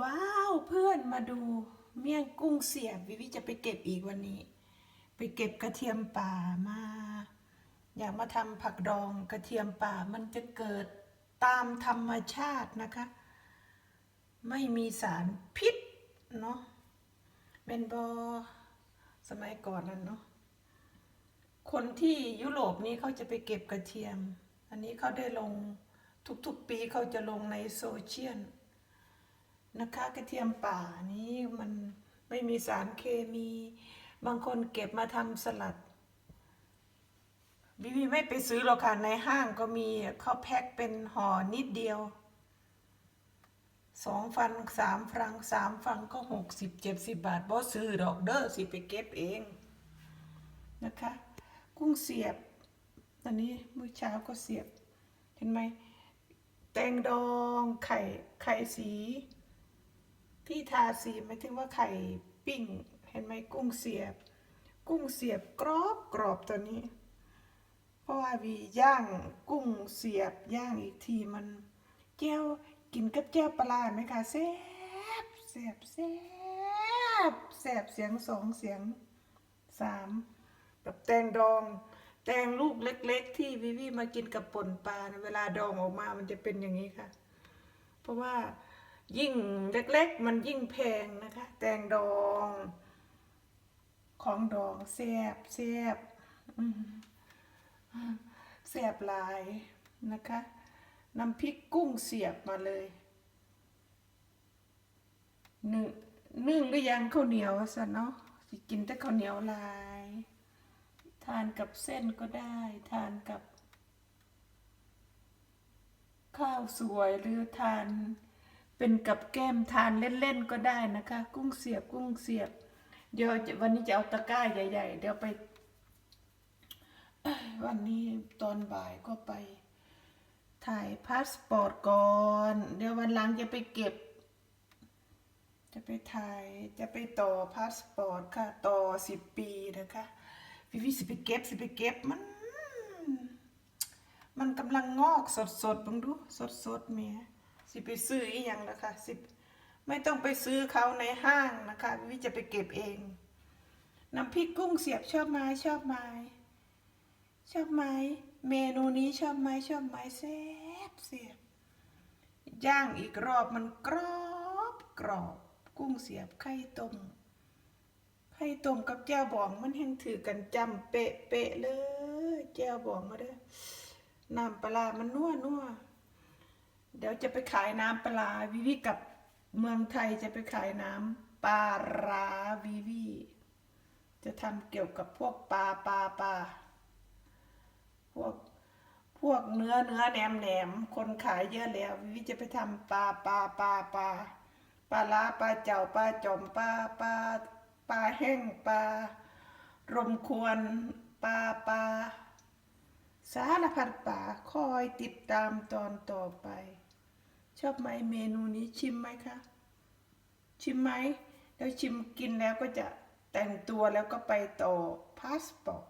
ว้าวเพื่อนมาดูเมี่ยงกุ้งเสียบวิวิจะไปเก็บอีกวันนี้ ไปเก็บกระเทียมป่ามา อยากมาทำผักดองกระเทียมป่ามันจะเกิดตามธรรมชาตินะคะ ไม่มีสารพิษเนาะเป็นบอสมัยก่อนนั่นเนาะคนที่ยุโรปนี้เขาจะไปเก็บกระเทียม อันนี้เขาได้ลงทุกๆปีเขาจะลงในโซเชียล นะคะ กระเทียมป่านี้มันไม่มีสารเคมี บางคนเก็บมาทำสลัดบิบีไม่ไปซื้อหรอกค่ะในห้างก็มีเขาแพ็คเป็นห่อนิดเดียวสองฟันสามฟังสามฟังก็หกสิบเจ็ดสิบบาทบ่ซื้อดอกเด้อสิไปเก็บเองนะคะ กุ้งเสียบตอนนี้มื้อเช้าก็เสียบ เห็นไหมแตงดองไข่ไข่สี ที่ทาสีหมายถึงว่าไข่ปิ้ง เห็นไหมกุ้งเสียบ กุ้งเสียบกรอบกรอบตัวนี้ เพราะว่าวีย่างกุ้งเสียบย่างอีกทีมันแก้วกินกับแก้วปลาไหมคะแซ่บแซ่บแซ่บแซ่บเสียงสองเสียงสามกับแตงดอง แตงลูกเล็ก ๆ ที่วิวีมากินกับป่นปลาเวลาดองออกมามันจะเป็นอย่างนี้ค่ะ เพราะว่า ยิ่งเล็กๆ มันยิ่งแพงนะคะ แตงดอง ของดองแซบแซบแซบหลายนะคะน้ำพริกกุ้งเสียบมาเลยนึ่งนึ่งหรือยังข้าวเหนียวซะเนาะสิกินแต่ข้าวเหนียวลาย ทานกับเส้นก็ได้ ทานกับ ข้าวสวยหรือทาน เป็นกับแก้มทานเล่นๆก็ได้นะคะ กุ้งเสียบกุ้งเสียบ เดี๋ยววันนี้จะเอาตะกร้าใหญ่ ๆ เดี๋ยวไป วันนี้ตอนบ่ายก็ไป ถ่ายพาสปอร์ตก่อน เดี๋ยววันหลังจะไปเก็บ จะไปถ่ายจะไปต่อพาสปอร์ตค่ะ ต่อสิบปีนะคะวิวิสิไปเก็บสิไปเก็บมัน มันกำลังงอกสดสดๆบังดู สดสดๆเมีย สิไปซื้ออีหยังนะคะสิไม่ต้องไปซื้อเขาในห้างนะคะวิจะไปเก็บเองน้ำพริกกุ้งเสียบชอบไหมชอบไหมชอบไหมเมนูนี้ชอบไหมชอบไหมแซ่บเสียบย่างอีกรอบมันกรอบกรอบกุ้งเสียบไข่ต้มไข่ต้มกับแจ่วบองมันแห้งถือกันจำเป๊ะเป๊ะเลยแจ่วบองมาเด้อน้ำปลาร้ามันนัวนัว เดี๋ยวจะไปขายน้ำปลาวิวิกับเมืองไทยจะไปขายน้ำปลาร้าวิวิจะทำเกี่ยวกับพวกปลาปลาปลาพวกพวกเนื้อเนื้อแหนมแหนมคนขายเยอะแล้ว วิวิจะไปทำปลาปลาปลาปลาปลาล้าปลาเจ้าปลาจอมปลาปลาปลาแห้งปลารมควรปลาปลาสารพัดป่าคอยติดตามตอนต่อไป ชอบไหมเมนูนี้ชิมไหมคะ ชิมไหม แล้วชิมกินแล้วก็จะแต่งตัวแล้วก็ไปต่อพาสปอร์ต